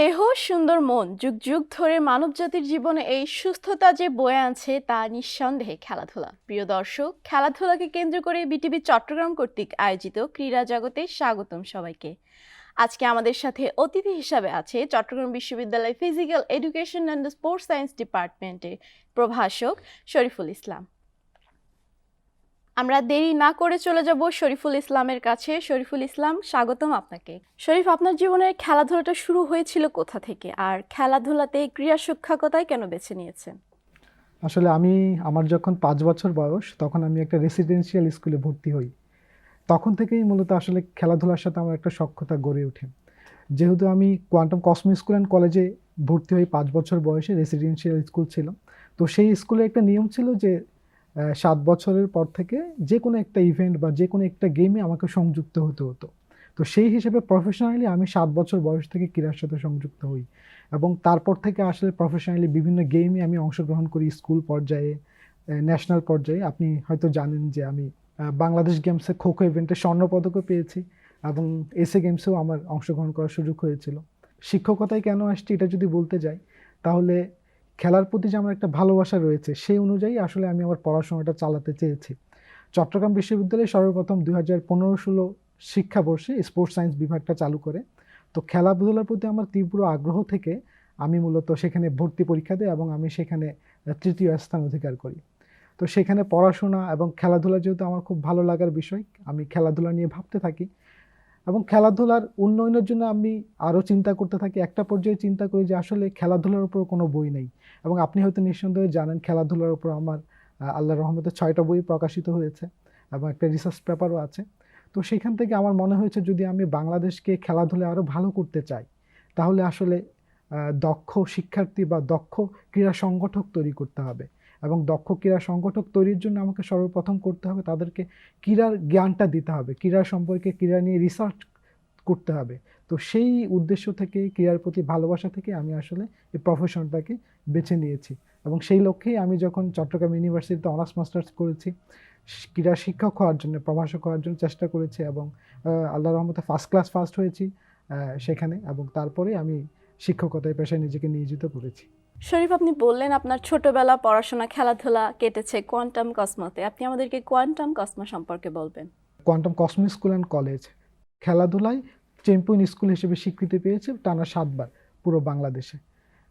দেহ, সুন্দর মন। যুগ যুগ ধরে মানবজাতির জীবনে এই সুস্থতা যে বয়ে আনছে তা নিঃসন্দেহে খেলাধুলা। প্রিয় দর্শক, খেলাধুলাকে কেন্দ্র করে বিটিভি চট্টগ্রাম কর্তৃক আয়োজিত ক্রীড়া জগতে স্বাগতম সবাইকে। আজকে আমাদের সাথে অতিথি হিসাবে আছে চট্টগ্রাম বিশ্ববিদ্যালয় physical education and sports science ডিপার্টমেন্টের প্রভাষক শরীফুল ইসলাম। আমরা দেরি না করে চলে যাব শরীফুল ইসলামের কাছে। শরীফুল ইসলাম, স্বাগতম আপনাকে। শরীফ, আপনার জীবনের খেলাধুলাটা শুরু হয়েছিল কোথা থেকে? আর খেলাধুলাতে ক্রীড়া শিক্ষকতায় কেন বেছে নিয়েছেন? আসলে আমি, আমার যখন পাঁচ বছর বয়স, তখন আমি একটা রেসিডেন্সিয়াল স্কুলে ভর্তি হই। তখন থেকেই মূলত আসলে খেলাধুলার সাথে আমার একটা সক্ষতা গড়ে ওঠে। যেহেতু আমি কোয়ান্টাম কসমো স্কুল অ্যান্ড কলেজে ভর্তি হই পাঁচ বছর বয়সে রেসিডেন্সিয়াল স্কুল ছিল তো সেই স্কুলে একটা নিয়ম ছিল যে সাত বছরের পর থেকে যে কোনো একটা ইভেন্ট বা যে কোনো একটা গেমে আমাকে সংযুক্ত হতে হতো। তো সেই হিসেবে প্রফেশনালি আমি সাত বছর বয়স থেকে ক্রীড়ার সাথে সংযুক্ত হই এবং তারপর থেকে আসলে প্রফেশনালি বিভিন্ন গেমে আমি অংশগ্রহণ করি স্কুল পর্যায়ে ন্যাশনাল পর্যায়ে। আপনি হয়তো জানেন যে আমি বাংলাদেশ গেমসে খো খো ইভেন্টে স্বর্ণপদকও পেয়েছি এবং এসএ গেমসেও আমার অংশগ্রহণ করার সুযোগ হয়েছিল। শিক্ষকতায় কেন আসছি এটা যদি বলতে যাই, তাহলে খেলার প্রতি যে আমার একটা ভালোবাসা রয়েছে, সেই অনুযায়ী আসলে আমি আমার পড়াশোনাটা চালাতে চেয়েছি। চট্টগ্রাম বিশ্ববিদ্যালয়ে সর্বপ্রথম দুই হাজার পনেরো ষোলো শিক্ষাবর্ষে স্পোর্টস সায়েন্স বিভাগটা চালু করে। তো খেলাধুলার প্রতি আমার তীব্র আগ্রহ থেকে আমি মূলত সেখানে ভর্তি পরীক্ষা দিই এবং আমি সেখানে তৃতীয় স্থান অধিকার করি। তো সেখানে পড়াশোনা এবং খেলাধুলা যেহেতু আমার খুব ভালো লাগার বিষয়, আমি খেলাধুলা নিয়ে ভাবতে থাকি। এবং খেলাধুলার উন্নয়নের জন্য আমি আরও চিন্তা করতে থাকি। একটা পর্যায়ে চিন্তা করি যে আসলে খেলাধুলার উপর কোনো বই নেই এবং আপনি হয়তো নিঃসন্দেহে জানেন খেলাধুলার উপর আমার আহ, আল্লাহর রহমতে ছয়টা বই প্রকাশিত হয়েছে এবং একটা রিসার্চ পেপারও আছে। তো সেখান থেকে আমার মনে হয়েছে যদি আমি বাংলাদেশকে খেলাধুলায় আরও ভালো করতে চাই তাহলে আসলে দক্ষ শিক্ষার্থী বা দক্ষ ক্রীড়া সংগঠক তৈরি করতে হবে। এবং দক্ষ ক্রীড়া সংগঠক তৈরির জন্য আমাকে সর্বপ্রথম করতে হবে তাদেরকে ক্রীড়ার জ্ঞানটা দিতে হবে। ক্রীড়া সম্পর্কে ক্রীড়া নিয়ে রিসার্চ করতে হবে। তো সেই উদ্দেশ্য থেকে, ক্রীড়ার প্রতি ভালোবাসা থেকে আমি আসলে এই প্রফেশনটাকে বেছে নিয়েছি। এবং সেই লক্ষ্যেই আমি যখন চট্টগ্রাম ইউনিভার্সিটিতে অনার্স মাস্টার্স করেছি, ক্রীড়া শিক্ষক হওয়ার জন্য, প্রভাষক হওয়ার জন্য চেষ্টা করেছি এবং আল্লাহ রহমতে ফার্স্ট ক্লাস ফার্স্ট হয়েছি সেখানে এবং তারপরে আমি শিক্ষকতায় পেশায় নিজেকে নিয়োজিত করেছি। শরীফ, আপনি বললেন আপনার ছোটবেলা পড়াশোনা খেলাধুলা কেটেছে কোয়ান্টাম কসমোতে আপনি আমাদেরকে কোয়ান্টাম কসমো সম্পর্কে বলবেন। Quantum cosmo school and college খেলাধুলায় চ্যাম্পিয়ন স্কুল হিসেবে স্বীকৃতি পেয়েছে টানা সাতবার পুরো বাংলাদেশে।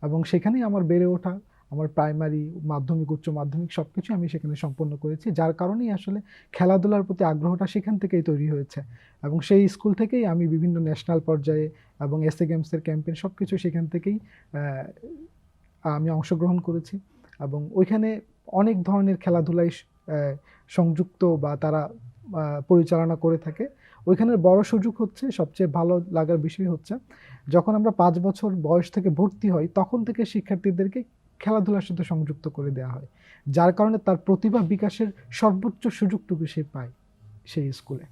এবং সেখানেই আমার বেড়ে ওঠা, আমার প্রাইমারি, মাধ্যমিক, উচ্চ মাধ্যমিক সব কিছু আমি সেখানে সম্পন্ন করেছি, যার কারণেই আসলে খেলাধুলার প্রতি আগ্রহটা সেখান থেকেই তৈরি হয়েছে। এবং সেই স্কুল থেকেই আমি বিভিন্ন ন্যাশনাল পর্যায়ে এবং এসএ গেমসের ক্যাম্পেন সব কিছু সেখান থেকেই আমি অংশগ্রহণ করেছি এবং ওইখানে অনেক ধরনের খেলাধুলায় সংযুক্ত বা তারা পরিচালনা করে থাকে। ওইখানের বড় সুযোগ হচ্ছে, সবচেয়ে ভালো লাগার বিষয় হচ্ছে, যখন আমরা পাঁচ বছর বয়স থেকে ভর্তি হই, তখন থেকে শিক্ষার্থীদেরকে খেলাধুলার সাথে সংযুক্ত করে দেওয়া হয়, যার কারণে তার প্রতিভা বিকাশের সর্বোচ্চ সুযোগটুকু সে পায় সেই স্কুলে।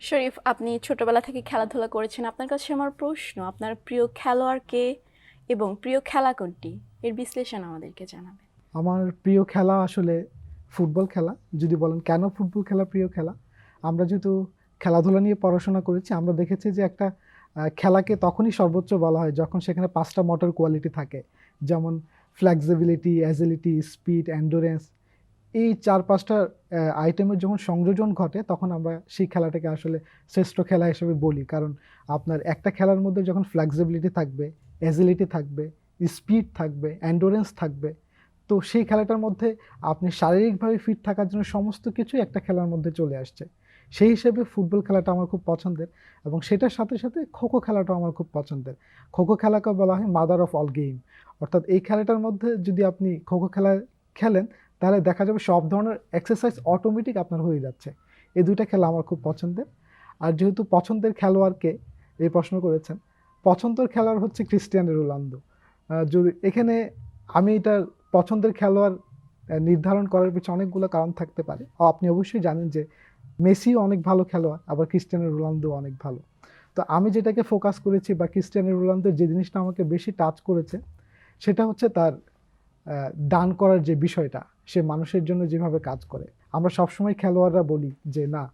শরীফ, আপনি ছোটবেলা থেকে খেলাধুলা করেছেন। আপনার কাছে আমার প্রশ্ন, আপনার প্রিয় খেলোয়াড় কে এবং প্রিয় খেলা কোনটি? এর বিশ্লেষণ আমাদেরকে জানাবেন আমার প্রিয় খেলা আসলে ফুটবল খেলা। যদি বলেন কেন ফুটবল খেলা প্রিয় খেলা? আমরা যেহেতু খেলাধুলা নিয়ে পড়াশোনা করেছি, আমরা দেখেছি যে একটা খেলাকে তখনই সর্বোচ্চ বলা হয় যখন সেখানে পাঁচটা মোটর কোয়ালিটি থাকে। যেমন ফ্লেক্সিবিলিটি অ্যাজিলিটি স্পিড অ্যান্ডোরেন্স এই চার পাঁচটা আইটেমের যখন সংযোজন ঘটে, তখন আমরা সেই খেলাটাকে আসলে শ্রেষ্ঠ খেলা হিসেবে বলি। কারণ আপনার একটা খেলার মধ্যে যখন ফ্লেক্সিবিলিটি থাকবে অ্যাজিলিটি থাকবে স্পিড থাকবে অ্যান্ডোরেন্স থাকবে। তো সেই খেলাটার মধ্যে আপনি শারীরিকভাবে ফিট থাকার জন্য সমস্ত কিছুই একটা খেলার মধ্যে চলে আসছে। সেই হিসেবে ফুটবল খেলাটা আমার খুব পছন্দের এবং সেটার সাথে সাথে খোখো খেলাটাও আমার খুব পছন্দের। খোখো খেলাকে বলা হয় মাদার অফ অল গেম অর্থাৎ এই খেলাটার মধ্যে যদি আপনি খোখো খেলা খেলেন, তাহলে দেখা যাবে সব ধরনের এক্সারসাইজ অটোমেটিক আপনার হয়ে যাচ্ছে। এই দুইটা খেলা আমার খুব পছন্দের। আর যেহেতু পছন্দের খেলোয়াড়কে এই প্রশ্ন করেছেন, পছন্দের খেলোয়াড় হচ্ছে ক্রিস্টিয়ানো রোনালদো। যদি এখানে আমি এটা পছন্দের খেলোয়াড় নির্ধারণ করার পিছনে অনেকগুলো কারণ থাকতে পারে। আপনি অবশ্যই জানেন যে মেসিও অনেক ভালো খেলোয়াড়, আবার ক্রিস্টিয়ানো রোনালদো অনেক ভালো। তো আমি যেটাকে ফোকাস করেছি বা ক্রিস্টিয়ানো রোনালদোর যে জিনিসটা আমাকে বেশি টাচ করেছে, সেটা হচ্ছে তার দান করার যে বিষয়টা, সে মানুষের জন্য যেভাবে কাজ করে। আমরা সবসময় খেলোয়াড়রা বলি যে, না,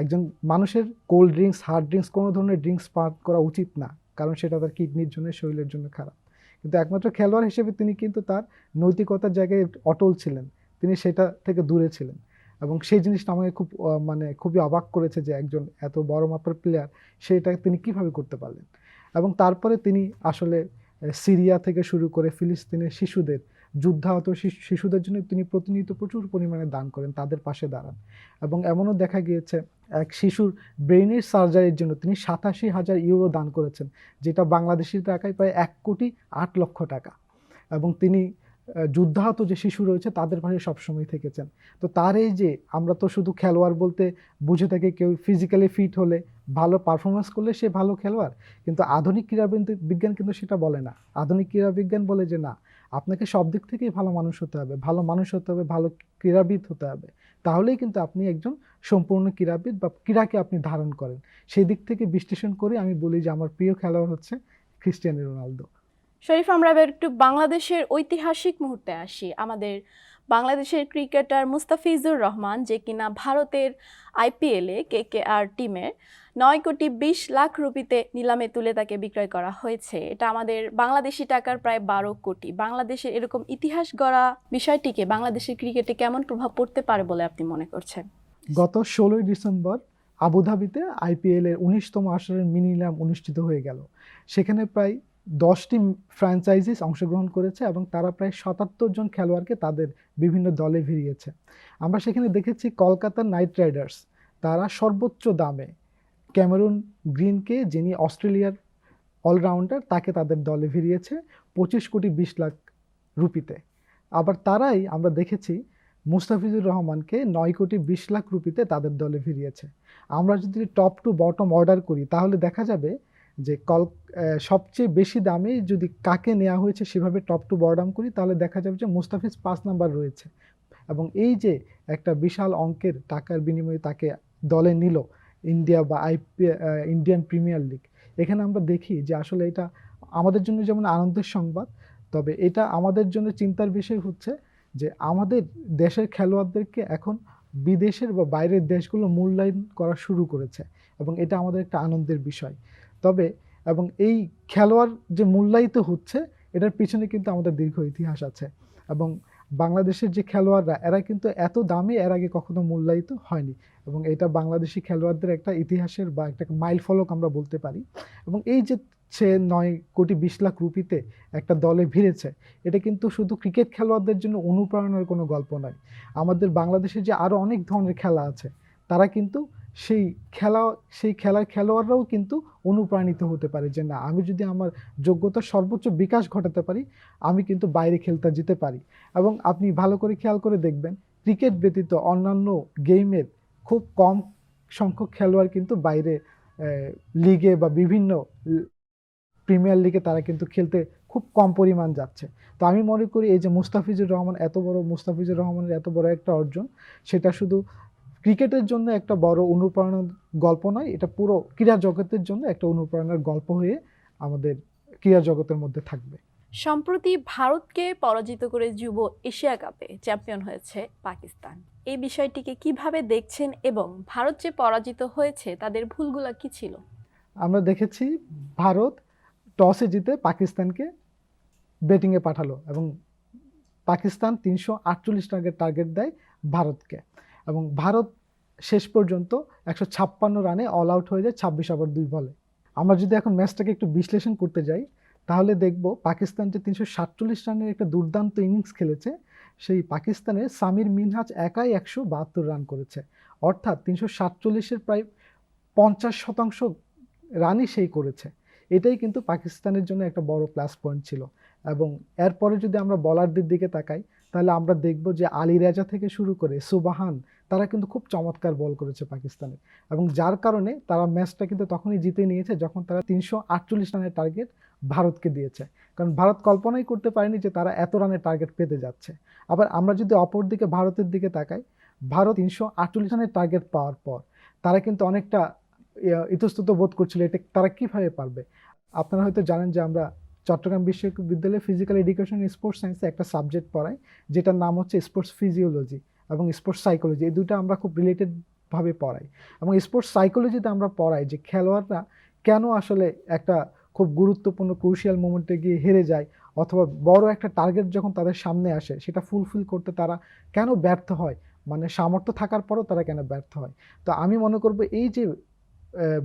একজন মানুষের কোল্ড ড্রিঙ্কস হার্ড ড্রিঙ্কস কোনো ধরনের ড্রিঙ্কস পান করা উচিত না, কারণ সেটা তার কিডনির জন্য, শরীরের জন্য খারাপ। কিন্তু একমাত্র খেলোয়াড় হিসেবে তিনি কিন্তু তার নৈতিকতার জায়গায় অটল ছিলেন। তিনি সেটা থেকে দূরে ছিলেন। এবং সেই জিনিসটা আমাকে খুব মানে খুবই অবাক করেছে যে একজন এত বড় মাপের প্লেয়ার সেটা তিনি কীভাবে করতে পারলেন। এবং তারপরে তিনি আসলে সিরিয়া থেকে শুরু করে ফিলিস্তিনের শিশুদের যুদ্ধাহত শিশু- শিশুদের জন্য তিনি প্রতিনিয়ত প্রচুর পরিমাণে দান করেন, তাদের পাশে দাঁড়ান। এবং এমনও দেখা গিয়েছে, এক শিশুর ব্রেইনের সার্জারির জন্য তিনি সাতাশি হাজার ইউরো দান করেছেন, যেটা বাংলাদেশি টাকায় প্রায় এক কোটি আট লক্ষ টাকা। এবং তিনি যুদ্ধাহত যে শিশু রয়েছে, তাদের পাশে সবসময় থেকেছেন। তো তার এই যে, আমরা তো শুধু খেলোয়াড় বলতে বুঝে থাকি, কেউ ফিজিক্যালি ফিট হলে ভালো পারফরমেন্স করলে সে ভালো খেলোয়াড়, কিন্তু আধুনিক ক্রীড়াবিদ- বিজ্ঞান কিন্তু সেটা বলে না। আধুনিক ক্রীড়া বিজ্ঞান বলে যে না আপনাকে সব দিক থেকেই ভালো মানুষ হতে হবে, ভালো মানুষ হতে হবে, ভালো ক্রীড়াবিদ হতে হবে। তাহলেই কিন্তু আপনি একজন সম্পূর্ণ ক্রীড়াবিদ বা ক্রীড়াকে আপনি ধারণ করেন। সেই দিক থেকে বিশ্লেষণ করে আমি বলি যে আমার প্রিয় খেলোয়াড় হচ্ছে ক্রিস্টিয়ানো রোনালদো। শরীফ, আমরা একটু বাংলাদেশের ঐতিহাসিক মুহূর্তে আসি। আমাদের বাংলাদেশের ক্রিকেটার মুস্তাফিজুর রহমান যে কিনা ভারতের আইপিএলে কে কে আর টিমের নয় কোটি বিশ লাখ রুপিতে নিলামে তুলে তাকে বিক্রয় করা হয়েছে। এটা আমাদের বাংলাদেশি টাকার প্রায় বারো কোটি। বাংলাদেশের এরকম ইতিহাস গড়া বিষয়টিকে বাংলাদেশের ক্রিকেটে কেমন প্রভাব পড়তে পারে বলে আপনি মনে করছেন? গত ষোলোই ডিসেম্বর আবুধাবিতে আইপিএলের উনিশতম আসরের মিনি নিলাম অনুষ্ঠিত হয়ে গেল। সেখানে প্রায় দশটি ফ্র্যাঞ্চাইজিস অংশগ্রহণ করেছে এবং তারা প্রায় সাতাত্তর জন খেলোয়াড়কে তাদের বিভিন্ন দলে ভিড়িয়েছে। আমরা সেখানে দেখেছি কলকাতার নাইট রাইডার্স, তারা সর্বোচ্চ দামে ক্যামেরুন গ্রিনকে, যিনি অস্ট্রেলিয়ার অলরাউন্ডার, তাকে তাদের দলে ভিড়িয়েছে পঁচিশ কোটি বিশ লাখ রুপিতে। আবার তারাই আমরা দেখেছি মুস্তাফিজুর রহমানকে নয় কোটি বিশ লাখ রুপিতে তাদের দলে ভিড়িয়েছে। আমরা যদি টপ টু বটম অর্ডার করি, তাহলে দেখা যাবে যে কল সবচেয়ে বেশি দামে যদি কাকে নেওয়া হয়েছে সেভাবে টপ টু বটম করি, তাহলে দেখা যাবে যে মুস্তাফিজ পাঁচ নাম্বার রয়েছে। এবং এই যে একটা বিশাল অঙ্কের টাকার বিনিময়ে তাকে দলে নিল ইন্ডিয়া বা আইপি ইন্ডিয়ান প্রিমিয়ার লিগ, এখানে আমরা দেখি যে আসলে এটা আমাদের জন্য যেমন আনন্দের সংবাদ, তবে এটা আমাদের জন্য চিন্তার বিষয় হচ্ছে যে আমাদের দেশের খেলোয়াড়দেরকে এখন বিদেশের বা বাইরের দেশগুলো মূল্যায়ন করা শুরু করেছে, এবং এটা আমাদের একটা আনন্দের বিষয়। তবে, এবং এই খেলোয়াড় যে মূল্যায়িত হচ্ছে, এটার পিছনে কিন্তু আমাদের দীর্ঘ ইতিহাস আছে। এবং বাংলাদেশের যে খেলোয়াড়রা, এরা কিন্তু এত দামে, এর আগে কখনো মূল্যায়িত হয়নি। এবং এটা বাংলাদেশি খেলোয়াড়দের একটা ইতিহাসের বা একটা মাইল ফলক আমরা বলতে পারি। এবং এই যে সে নয় কোটি বিশ লাখ রুপিতে একটা দলে ভিড়েছে, এটা কিন্তু শুধু ক্রিকেট খেলোয়াড়দের জন্য অনুপ্রেরণার কোনো গল্প নয়। আমাদের বাংলাদেশে যে আরও অনেক ধরনের খেলা আছে, তারা কিন্তু সেই খেলা, সেই খেলার খেলোয়াড়রাও কিন্তু অনুপ্রাণিত হতে পারে যে না, আমি যদি আমার যোগ্যতার সর্বোচ্চ বিকাশ ঘটাতে পারি, আমি কিন্তু বাইরে খেলতে যেতে পারি। এবং আপনি ভালো করে খেয়াল করে দেখবেন, ক্রিকেট ব্যতীত অন্যান্য গেমের খুব কম সংখ্যক খেলোয়াড় কিন্তু বাইরে লিগে বা বিভিন্ন প্রিমিয়ার লিগে তারা কিন্তু খেলতে খুব কম পরিমাণ যাচ্ছে। তো আমি মনে করি এই যে মুস্তাফিজুর রহমান, এত বড় মুস্তাফিজুর রহমানের এত বড় একটা অর্জন, সেটা শুধু ক্রিকেটের জন্য একটা বড় অনুপ্রেরণার গল্প নয় এটা পুরো ক্রীড়া জগতের জন্য একটা অনুপ্রেরণার গল্প হয়ে আমাদের ক্রীড়া জগতের মধ্যে থাকবে। সম্প্রতি ভারতকে পরাজিত করে যুব এশিয়া কাপে চ্যাম্পিয়ন হয়েছে পাকিস্তান। এই বিষয়টিকে কীভাবে দেখছেন এবং ভারত যে পরাজিত হয়েছে তাদের ভুলগুলো কি ছিল? আমরা দেখেছি ভারত টসে জিতে পাকিস্তানকে ব্যাটিংয়ে পাঠালো এবং পাকিস্তান তিনশো আটচল্লিশ রানের টার্গেট দেয় ভারতকে। এবং ভারত শেষ পর্যন্ত একশো ছাপ্পান্ন রানে অল আউট হয়ে যায় ছাব্বিশ ওভার দুই বলে। আমরা যদি এখন ম্যাচটাকে একটু বিশ্লেষণ করতে যাই, তাহলে দেখব পাকিস্তান যে তিনশো সাতচল্লিশ রানের একটা দুর্দান্ত ইনিংস খেলেছে, সেই পাকিস্তানের সামির মিনহাজ একাই একশো বাহাত্তর রান করেছে। অর্থাৎ তিনশো সাতচল্লিশের প্রায় পঞ্চাশ শতাংশ রানই সেই করেছে। এটাই কিন্তু পাকিস্তানের জন্য একটা বড় প্লাস পয়েন্ট ছিল। এবং এরপরে যদি আমরা বলারদের দিকে তাকাই তাহলে আমরা দেখব যে আলী রাজা থেকে শুরু করে সুবাহান তারা কিন্তু খুব চমৎকার বল করেছে পাকিস্তানে। এবং যার কারণে তারা ম্যাচটা কিন্তু তখনই জিতে নিয়েছে যখন তারা তিনশো আটচল্লিশ রানের টার্গেট ভারতকে দিয়েছে। কারণ ভারত কল্পনাই করতে পারেনি যে তারা এত রানের টার্গেট পেতে যাচ্ছে। আবার আমরা যদি অপর দিকে ভারতের দিকে তাকাই ভারত তিনশো আটচল্লিশ রানের টার্গেট পাওয়ার পর তারা কিন্তু অনেকটা ইয়া, ইতস্তত বোধ করছিল এটা তারা কীভাবে পারবে। আপনারা হয়তো জানেন যে আমরা চট্টগ্রাম বিশ্ববিদ্যালয়ে ফিজিক্যাল এডুকেশন স্পোর্টস সায়েন্সে একটা সাবজেক্ট পড়ায়, যেটার নাম হচ্ছে স্পোর্টস ফিজিওলজি এবং স্পোর্টস সাইকোলজি এই দুটো আমরা খুব রিলেটেডভাবে পড়াই। এবং স্পোর্টস সাইকোলজিতে আমরা পড়াই যে খেলোয়াড়রা কেন আসলে একটা খুব গুরুত্বপূর্ণ ক্রুশিয়াল মোমেন্টে গিয়ে হেরে যায় অথবা বড় একটা টার্গেট যখন তাদের সামনে আসে, সেটা ফুলফিল করতে তারা কেন ব্যর্থ হয়? মানে সামর্থ্য থাকার পরও তারা কেন ব্যর্থ হয়? তো আমি মনে করব এই যে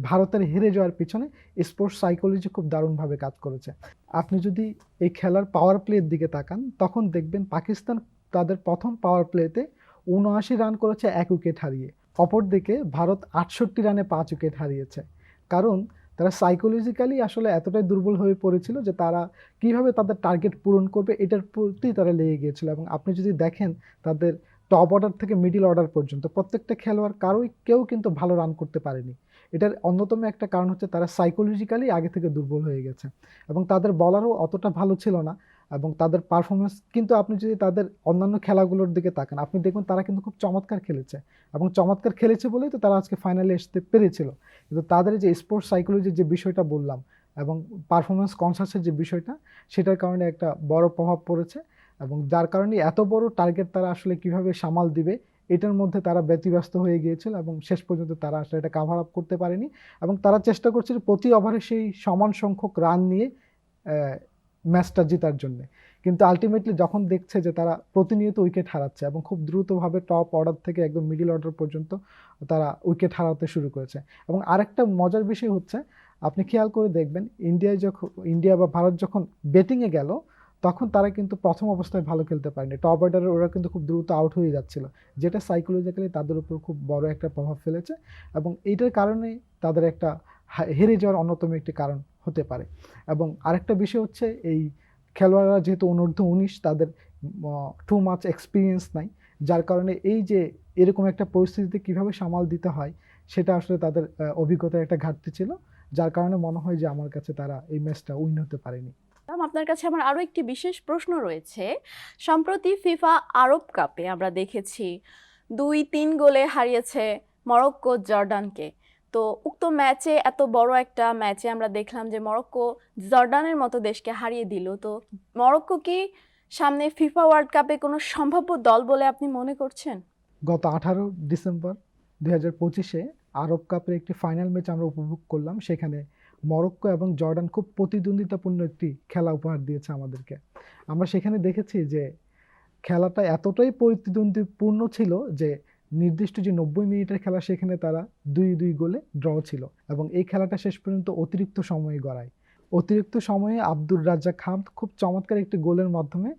ভারতের হেরে যাওয়ার পিছনে স্পোর্টস সাইকোলজি খুব দারুণভাবে কাজ করেছে। আপনি যদি এই খেলার পাওয়ার প্লের দিকে তাকান, তখন দেখবেন পাকিস্তান তাদের প্রথম পাওয়ার প্লেতে উনআশি রান করেছে, এক উইকেট হারিয়ে। অপরদিকে ভারত আটষট্টি রানে পাঁচ উইকেট হারিয়েছে। কারণ তারা সাইকোলজিক্যালি আসলে এতটাই দুর্বল হয়ে পড়েছিল যে তারা কীভাবে তাদের টার্গেট পূরণ করবে, এটার প্রতি তারা লেগে গিয়েছিল। এবং আপনি যদি দেখেন তাদের টপ অর্ডার থেকে মিডিল অর্ডার পর্যন্ত, প্রত্যেকটা খেলোয়াড় কারোই কেউ কিন্তু ভালো রান করতে পারেনি। এটার অন্যতম একটা কারণ হচ্ছে তারা সাইকোলজিক্যালি আগে থেকে দুর্বল হয়ে গেছে এবং তাদের বলারও অতটা ভালো ছিল না এবং তাদের পারফরমেন্স কিন্তু আপনি যদি তাদের অন্যান্য খেলাগুলোর দিকে তাকান, আপনি দেখবেন তারা কিন্তু খুব চমৎকার খেলেছে এবং চমৎকার খেলেছে বলেই তো তারা আজকে ফাইনালে আসতে পেরেছিল। কিন্তু তাদের যে স্পোর্টস সাইকোলজির যে বিষয়টা বললাম এবং পারফরমেন্স কনসাসের যে বিষয়টা, সেটার কারণে একটা বড় প্রভাব পড়েছে এবং যার কারণে এত বড় টার্গেট তারা আসলে কীভাবে সামাল দিবে এটার মধ্যে তারা ব্যতিব্যস্ত হয়ে গিয়েছিল এবং শেষ পর্যন্ত তারা আসলে এটা কাভার আপ করতে পারেনি এবং তারা চেষ্টা করছে প্রতি ওভারে সেই সমান সংখ্যক রান নিয়ে ম্যাচটা জেতার জন্য। কিন্তু আলটিমেটলি যখন দেখছে যে তারা প্রতিনিয়ত উইকেট হারাচ্ছে এবং খুব দ্রুতভাবে টপ অর্ডার থেকে একদম মিডিল অর্ডার পর্যন্ত তারা উইকেট হারাতে শুরু করেছে। এবং আরেকটা মজার বিষয় হচ্ছে, আপনি খেয়াল করে দেখবেন ইন্ডিয়ায় যখন ইন্ডিয়া বা ভারত যখন ব্যাটিংয়ে গেল তখন তারা কিন্তু প্রথম অবস্থায় ভালো খেলতে পারেনি। টপ অর্ডারে ওরা কিন্তু খুব দ্রুত আউট হয়ে যাচ্ছিল। যেটা সাইকোলজিক্যালি তাদের উপর খুব বড় একটা প্রভাব ফেলেছে এবং এইটার কারণে তাদের একটা হেরে যাওয়ার অন্যতম একটি কারণ হতে পারে। এবং আরেকটা বিষয় হচ্ছে এই খেলোয়াড়রা যেহেতু অনূর্ধ্ব উনিশ, তাদের টু মাচ এক্সপিরিয়েন্স নাই। যার কারণে এই যে এরকম একটা পরিস্থিতিতে কীভাবে সামাল দিতে হয়, সেটা আসলে তাদের অভিজ্ঞতার একটা ঘাটতি ছিল। যার কারণে মনে হয় যে আমার কাছে তারা এই ম্যাচটা উইন হতে পারেনি। আপনার কাছে আমার আরও একটি বিশেষ প্রশ্ন রয়েছে। সম্প্রতি ফিফা আরব কাপে আমরা দেখেছি দুই তিন গোলে হারিয়েছে মরক্কো জর্ডানকে। তো উক্ত ম্যাচে এত বড় একটা ম্যাচে আমরা দেখলাম যে মরক্কো জর্ডানের মতো দেশকে হারিয়ে দিল। তো মরক্কো কি সামনে ফিফা ওয়ার্ল্ড কাপে কোনো সম্ভাব্য দল বলে আপনি মনে করছেন? গত আঠারো ডিসেম্বর দুই হাজার পঁচিশে আরব কাপের একটি ফাইনাল ম্যাচ আমরা উপভোগ করলাম। সেখানে মরক্কো এবং জর্ডান খুব প্রতিদ্বন্দ্বিতাপূর্ণ একটি খেলা উপহার দিয়েছে আমাদেরকে। আমরা সেখানে দেখেছি যে খেলাটা এতটাই প্রতিদ্বন্দ্বিপূর্ণ ছিল যে নির্দিষ্ট যে নব্বই মিনিটের খেলা সেখানে তারা দুই দুই গোলে ড্র ছিল এবং এই খেলাটা শেষ পর্যন্ত অতিরিক্ত সময়ে গড়ায়। অতিরিক্ত সময়ে আব্দুর রাজ্জাক খান খুব চমৎকার একটি গোলের মাধ্যমে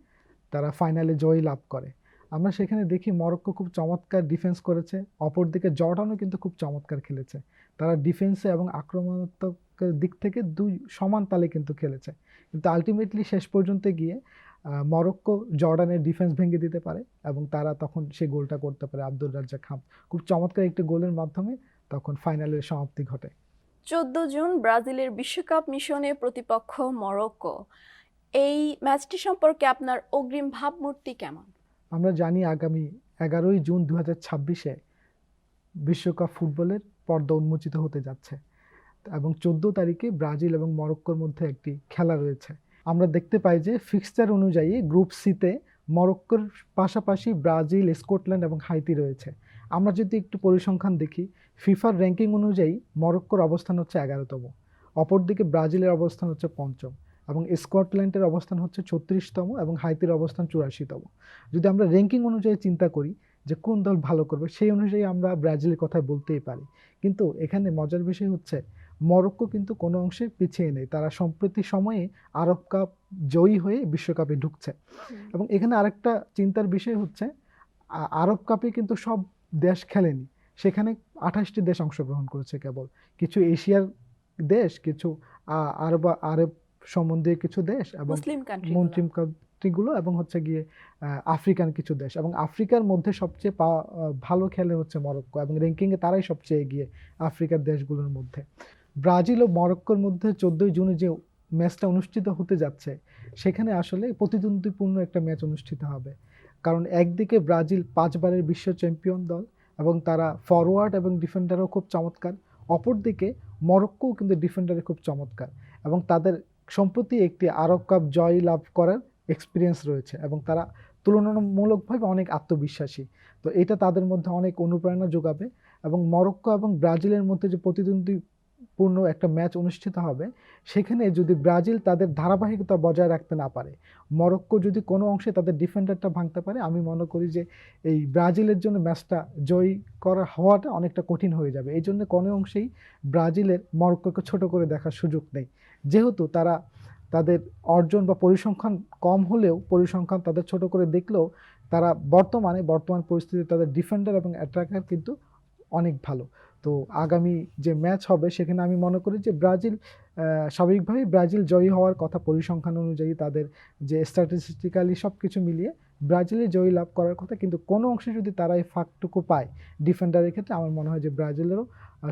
তারা ফাইনালে জয় লাভ করে। আমরা সেখানে দেখি মরক্কো খুব চমৎকার ডিফেন্স করেছে, অপরদিকে জর্ডানও কিন্তু খুব চমৎকার খেলেছে। তারা ডিফেন্সে এবং আক্রমণাত্মকের দিক থেকে দুই সমান তালে কিন্তু খেলেছে। কিন্তু আলটিমেটলি শেষ পর্যন্ত গিয়ে মরক্কো জর্ডানের ডিফেন্স ভেঙে দিতে পারে এবং তারা তখন সে গোলটা করতে পারে আব্দুর রাজ্জাক খাম খুব চমৎকার একটি গোলের মাধ্যমে তখন ফাইনালের সমাপ্তি ঘটে। চোদ্দ জুন ব্রাজিলের বিশ্বকাপ মিশনে প্রতিপক্ষ মরক্কো। এই ম্যাচটি সম্পর্কে আপনার অগ্রিম ভাবমূর্তি কেমন? আমরা জানি আগামী এগারোই জুন দু হাজার ছাব্বিশে বিশ্বকাপ ফুটবলের পর্দা উন্মোচিত হতে যাচ্ছে। এবং চোদ্দ তারিখে ব্রাজিল এবং মরক্কোর মধ্যে একটি খেলা রয়েছে। আমরা দেখতে পাই যে ফিক্সচার অনুযায়ী গ্রুপ সিতে মরক্কোর পাশাপাশি ব্রাজিল, স্কটল্যান্ড এবং হাইতি রয়েছে। আমরা যদি একটু পরিসংখ্যান দেখি, ফিফার র্যাঙ্কিং অনুযায়ী মরক্কোর অবস্থান হচ্ছে এগারোতম, অপরদিকে ব্রাজিলের অবস্থান হচ্ছে পঞ্চম এবং স্কটল্যান্ডের অবস্থান হচ্ছে ছত্রিশতম এবং হাইতির অবস্থান চুরাশিতম। যদি আমরা র্যাঙ্কিং অনুযায়ী চিন্তা করি যে কোন দল ভালো করবে, সেই অনুযায়ী আমরা ব্রাজিলের কথা বলতেই পারি। কিন্তু এখানে মজার বিষয় হচ্ছে মরক্কো কিন্তু কোনো অংশে পিছিয়ে নেই। তারা সম্প্রতি সময়ে আরব কাপ জয়ী হয়ে বিশ্বকাপে ঢুকছে। এবং এখানে আরেকটা চিন্তার বিষয় হচ্ছে আরব কাপে কিন্তু সব দেশ খেলেনি। সেখানে আঠাশটি দেশ অংশগ্রহণ করেছে কেবল। কিছু এশিয়ার দেশ কিছু আরব আরব সম্বন্ধীয় কিছু দেশ এবং মুসলিম কান্ট্রি কান্ট্রিগুলো এবং হচ্ছে গিয়ে আফ্রিকান কিছু দেশ। এবং আফ্রিকার মধ্যে সবচেয়ে পা ভালো খেলে হচ্ছে মরক্কো এবং র্যাঙ্কিংয়ে তারাই সবচেয়ে এগিয়ে আফ্রিকার দেশগুলোর মধ্যে। ব্রাজিল ও মরক্কোর মধ্যে চোদ্দোই জুনে যে ম্যাচটা অনুষ্ঠিত হতে যাচ্ছে, সেখানে আসলে প্রতিদ্বন্দ্বীপূর্ণ একটা ম্যাচ অনুষ্ঠিত হবে। কারণ একদিকে ব্রাজিল পাঁচবারের বিশ্ব চ্যাম্পিয়ন দল এবং তারা ফরওয়ার্ড এবং ডিফেন্ডারও খুব চমৎকার। অপরদিকে মরক্কোও কিন্তু ডিফেন্ডারে খুব চমৎকার এবং তাদের সম্প্রতি একটি আরব কাপ জয় লাভ করার এক্সপিরিয়েন্স রয়েছে এবং তারা তুলনামূলকভাবে অনেক আত্মবিশ্বাসী। তো এটা তাদের মধ্যে অনেক অনুপ্রেরণা যোগাবে এবং মরক্কো এবং ব্রাজিলের মধ্যে যে প্রতিদ্বন্দ্বী পূর্ণ একটা ম্যাচ অনুষ্ঠিত হবে। সেখানে যদি ব্রাজিল তাদের ধারাবাহিকতা বজায় রাখতে না পারে, মরক্কো যদি কোনো অংশে তাদের ডিফেন্ডারটা ভাঙতে পারে, আমি মনে করি যে এই ব্রাজিলের জন্য ম্যাচটা জয়ী করা হওয়াটা অনেকটা কঠিন হয়ে যাবে। এই জন্য কোনো অংশেই ব্রাজিলের মরক্কোকে ছোট করে দেখার সুযোগ নেই। যেহেতু তারা তাদের অর্জন বা পরিসংখ্যান কম হলেও, পরিসংখ্যান তাদের ছোট করে দেখলেও তারা বর্তমানে, বর্তমান পরিস্থিতিতে তাদের ডিফেন্ডার এবং অ্যাটাকার কিন্তু অনেক ভালো। তো আগামী যে ম্যাচ হবে সেখানে আমি মনে করি যে ব্রাজিল স্বাভাবিকভাবেই ব্রাজিল জয়ী হওয়ার কথা পরিসংখ্যান অনুযায়ী তাদের যে স্ট্যাটিস্টিক্যালি সব কিছু মিলিয়ে ব্রাজিলে জয়ী লাভ করার কথা, কিন্তু কোনো অংশে যদি তারা এই ফাঁকটুকু পায় ডিফেন্ডারের ক্ষেত্রে, আমার মনে হয় যে ব্রাজিলেরও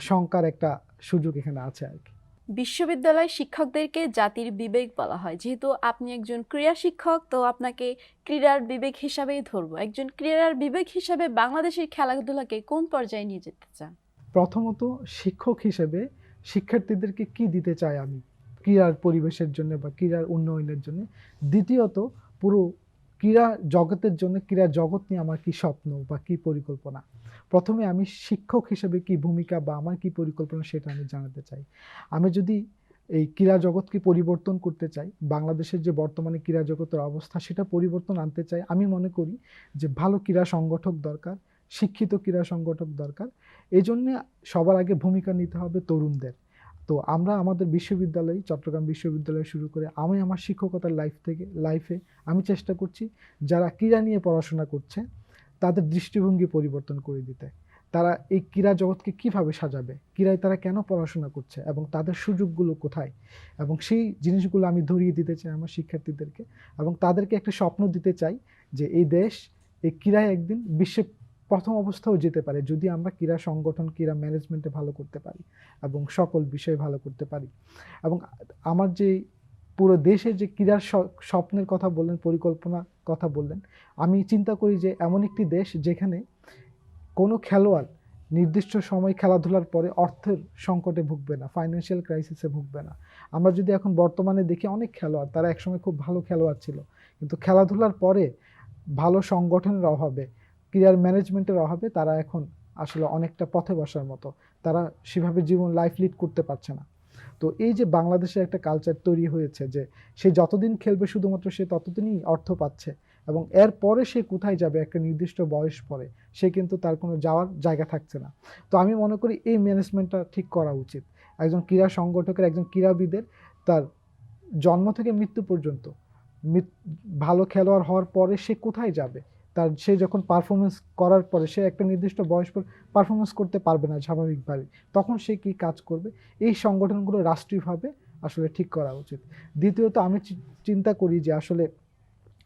শঙ্কার একটা সুযোগ এখানে আছে আর কি। বিশ্ববিদ্যালয় শিক্ষকদেরকে জাতির বিবেক বলা হয়। যেহেতু আপনি একজন ক্রীড়া শিক্ষক, তো আপনাকে ক্রীড়ার বিবেক হিসাবেই ধরবো। একজন ক্রীড়ার বিবেক হিসাবে বাংলাদেশের খেলাধুলাকে কোন পর্যায়ে নিয়ে যেতে চান? প্রথমত শিক্ষক হিসেবে শিক্ষার্থীদেরকে কি দিতে চাই আমি? ক্রীড়ার পরিবেশের জন্য বা ক্রীড়ার উন্নয়নের জন্য। দ্বিতীয়ত, পুরো ক্রীড়া জগতের জন্য ক্রীড়া জগৎ নিয়ে আমার কি স্বপ্ন বা কি পরিকল্পনা? প্রথমে আমি শিক্ষক হিসেবে কি ভূমিকা বা আমার কি পরিকল্পনা সেটা আমি জানাতে চাই। আমি যদি এই ক্রীড়া জগৎকে পরিবর্তন করতে চাই, বাংলাদেশের যে বর্তমানে ক্রীড়া জগতের অবস্থা সেটা পরিবর্তন আনতে চাই, আমি মনে করি যে ভালো ক্রীড়া সংগঠক দরকার। শিক্ষিত ক্রীড়া সংগঠক দরকার। এই জন্যে সবার আগে ভূমিকা নিতে হবে তরুণদের। তো আমরা আমাদের বিশ্ববিদ্যালয়, চট্টগ্রাম বিশ্ববিদ্যালয় শুরু করে আমি আমার শিক্ষকতার লাইফ থেকে লাইফে আমি চেষ্টা করছি যারা ক্রীড়া নিয়ে পড়াশোনা করছে, তাদের দৃষ্টিভঙ্গি পরিবর্তন করে দিতে। তারা এই ক্রীড়া জগৎকে কীভাবে সাজাবে? ক্রীড়ায় তারা কেন পড়াশোনা করছে? এবং তাদের সুযোগগুলো কোথায়? এবং সেই জিনিসগুলো আমি ধরিয়ে দিতে চাই আমার শিক্ষার্থীদেরকে। এবং তাদেরকে একটা স্বপ্ন দিতে চাই যে এই দেশ, এই ক্রীড়ায় একদিন বিশ্বে প্রথম অবস্থাও যেতে পারে যদি আমরা ক্রীড়া সংগঠন, ক্রীড়া ম্যানেজমেন্টে ভালো করতে পারি এবং সকল বিষয়ে ভালো করতে পারি। এবং আমার যে পুরো দেশে যে ক্রীড়ার স্বপ্নের কথা বললেন, পরিকল্পনা কথা বললেন, আমি চিন্তা করি যে এমন একটি দেশ যেখানে কোনো খেলোয়াড় নির্দিষ্ট সময় খেলাধুলার পরে অর্থের সংকটে ভুগবে না ফাইন্যান্সিয়াল ক্রাইসিসে ভুগবে না। আমরা যদি এখন বর্তমানে দেখি অনেক খেলোয়াড়, তারা একসময় খুব ভালো খেলোয়াড় ছিল, কিন্তু খেলাধুলার পরে ভালো সংগঠনের অভাবে ক্রীড়ার ম্যানেজমেন্টের অভাবে তারা এখন আসলে অনেকটা পথে বসার মতো। তারা সেভাবে জীবন লাইফ লিড করতে পারছে না। তো এই যে বাংলাদেশে একটা কালচার তৈরি হয়েছে যে সে যতদিন খেলবে শুধুমাত্র সে ততদিনই অর্থ পাচ্ছে এবং এর পরে সে কোথায় যাবে একটা নির্দিষ্ট বয়স পরে, সে কিন্তু তার কোনো যাওয়ার জায়গা থাকছে না। তো আমি মনে করি এই ম্যানেজমেন্টটা ঠিক করা উচিত। একজন ক্রীড়া সংগঠকের, একজন ক্রীড়াবিদের তার জন্ম থেকে মৃত্যু পর্যন্ত ভালো খেলোয়াড় হওয়ার পরে সে কোথায় যাবে? তার সে যখন পারফরমেন্স করার পরে সে একটা নির্দিষ্ট বয়স পর পারফরমেন্স করতে পারবে না স্বাভাবিকভাবে তখন সে কি কাজ করবে? এই সংগঠনগুলো রাষ্ট্রীয়ভাবে আসলে ঠিক করা উচিত। দ্বিতীয়ত, আমি চিন্তা করি যে আসলে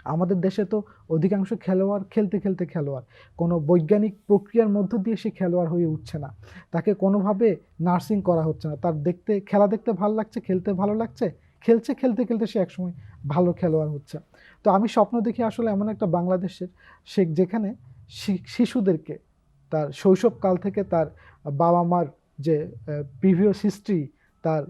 আমাদের দেশে তো অধিকাংশ খেলোয়াড় খেলতে খেলতে খেলোয়াড়। কোনো বৈজ্ঞানিক প্রক্রিয়ার মধ্য দিয়ে সে খেলোয়াড় হয়ে উঠছে না। তাকে কোনোভাবে নার্সিং করা হচ্ছে না। তার দেখতে, খেলা দেখতে ভালো লাগছে, খেলতে ভালো লাগছে? খেলছে, খেলতে খেলতে সে একসময় ভালো খেলোয়াড় হচ্ছে। তো আমি স্বপ্ন দেখি আসলে এমন একটা বাংলাদেশের সে, যেখানে শিশুদেরকে তার শৈশবকাল থেকে তার বাবা মার যে প্রিভিয়াস হিস্ট্রি তার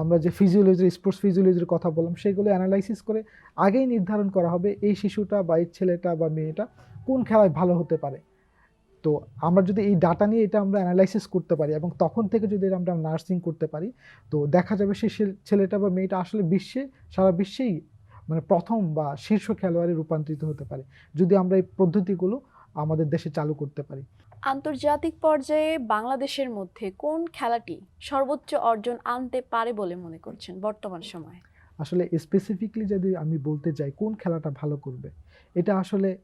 আমরা যে ফিজিওলজির স্পোর্টস ফিজিওলজির কথা বললাম, সেগুলো অ্যানালাইসিস করে আগেই নির্ধারণ করা হবে এই শিশুটা বা এই ছেলেটা বা মেয়েটা কোন খেলায় ভালো হতে পারে। তো আমরা যদি এই ডাটা নিয়ে এটা আমরা অ্যানালাইসিস করতে পারি এবং তখন থেকে যদি এটা আমরা নার্সিং করতে পারি তো দেখা যাবে ছেলে- ছেলেটা বা মেয়েটা আসলে বিশ্বে সারা বিশ্বেই মানে প্রথম বা শীর্ষ খেলোয়াড়ে রূপান্তরিত হতে পারে। যদি আমরা এই পদ্ধতিগুলো আমাদের দেশে চালু করতে পারি। আন্তর্জাতিক পর্যায়ে বাংলাদেশের মধ্যে কোন খেলাটি সর্বোচ্চ অর্জন আনতে পারে বলে মনে করছেন বর্তমান সময়ে? আসলে স্পেসিফিকলি যদি আমি বলতে যাই কোন খেলাটা ভালো করবে এটা আসলে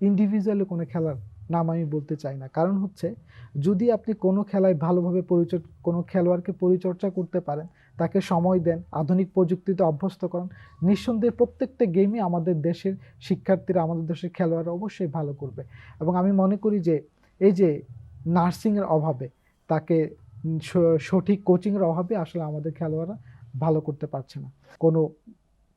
ইন্ডিভিজুয়ালি কোনো খেলার নাম আমি বলতে চাই না। কারণ হচ্ছে, যদি আপনি কোনো খেলায় ভালোভাবে পরিচর কোনো খেলোয়াড়কে পরিচর্যা করতে পারেন, তাকে সময় দেন, আধুনিক প্রযুক্তিতে অভ্যস্ত করেন, নিঃসন্দেহে প্রত্যেকটা গেমই আমাদের দেশের শিক্ষার্থীরা, আমাদের দেশের খেলোয়াড়রা অবশ্যই ভালো করবে। এবং আমি মনে করি যে, এই যে নার্সিংয়ের অভাবে, তাকে সঠিক কোচিংয়ের অভাবে আসলে আমাদের খেলোয়াড়রা ভালো করতে পারছে না। কোনো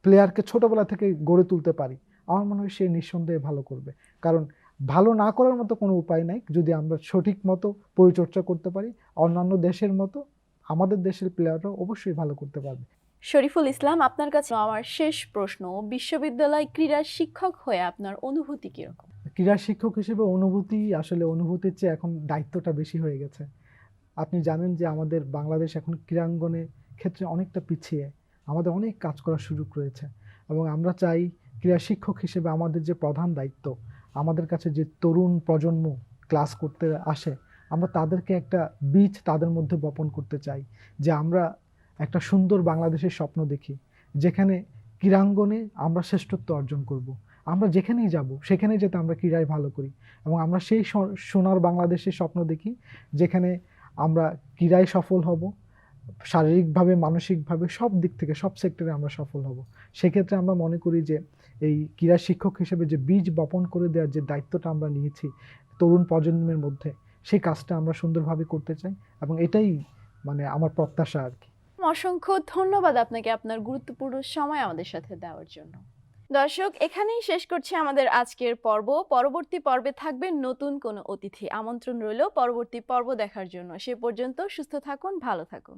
প্লেয়ারকে ছোটোবেলা থেকে গড়ে তুলতে পারি, আমার মনে হয় সে নিঃসন্দেহে ভালো করবে। কারণ ভালো না করার মতো কোনো উপায় নাই। যদি আমরা সঠিক মতো পরিচর্যা করতে পারি অন্যান্য দেশের মতো আমাদের দেশের প্লেয়াররা অবশ্যই ভালো করতে পারবে। শরীফুল ইসলাম আপনার কাছে আমার শেষ প্রশ্ন। বিশ্ববিদ্যালয় ক্রীড়ার শিক্ষক হয়ে আপনার অনুভূতি কীরকম? ক্রীড়া শিক্ষক হিসেবে অনুভূতি আসলে অনুভূতির চেয়ে এখন দায়িত্বটা বেশি হয়ে গেছে। আপনি জানেন যে আমাদের বাংলাদেশ এখন ক্রীড়াঙ্গনের ক্ষেত্রে অনেকটা পিছিয়ে। আমাদের অনেক কাজ করার সুযোগ রয়েছে। এবং আমরা চাই ক্রীড়া শিক্ষক হিসেবে আমাদের যে প্রধান দায়িত্ব আমাদের কাছে যে তরুণ প্রজন্ম ক্লাস করতে আসে, আমরা তাদেরকে একটা বীজ তাদের মধ্যে বপন করতে চাই যে আমরা একটা সুন্দর বাংলাদেশের স্বপ্ন দেখি, যেখানে ক্রীড়াঙ্গনে আমরা শ্রেষ্ঠত্ব অর্জন করব। আমরা যেখানেই যাব, সেখানে যেতে আমরা ক্রীড়ায় ভালো করি এবং আমরা সেই সোনার বাংলাদেশের স্বপ্ন দেখি, যেখানে আমরা ক্রীড়ায় সফল হব, শারীরিকভাবে, মানসিকভাবে সব দিক থেকে, সব সেক্টরে আমরা সফল হব সেক্ষেত্রে আমরা মনে করি যে এই ক্রীড়া শিক্ষক হিসেবে যে বীজ বপন করে দেওয়ার যে দায়িত্বটা আমরা নিয়েছি তরুণ প্রজন্মের মধ্যে, সেই কাজটা আমরা সুন্দরভাবে করতে চাই এবং এটাই মানে আমার প্রত্যাশা আর কি। অসংখ্য ধন্যবাদ আপনাকে আপনার গুরুত্বপূর্ণ সময় আমাদের সাথে দেওয়ার জন্য। দর্শক, এখানেই শেষ করছি আমাদের আজকের পর্ব। পরবর্তী পর্বে থাকবে নতুন কোনো অতিথি। আমন্ত্রণ রইল পরবর্তী পর্ব দেখার জন্য। সে পর্যন্ত সুস্থ থাকুন, ভালো থাকুন।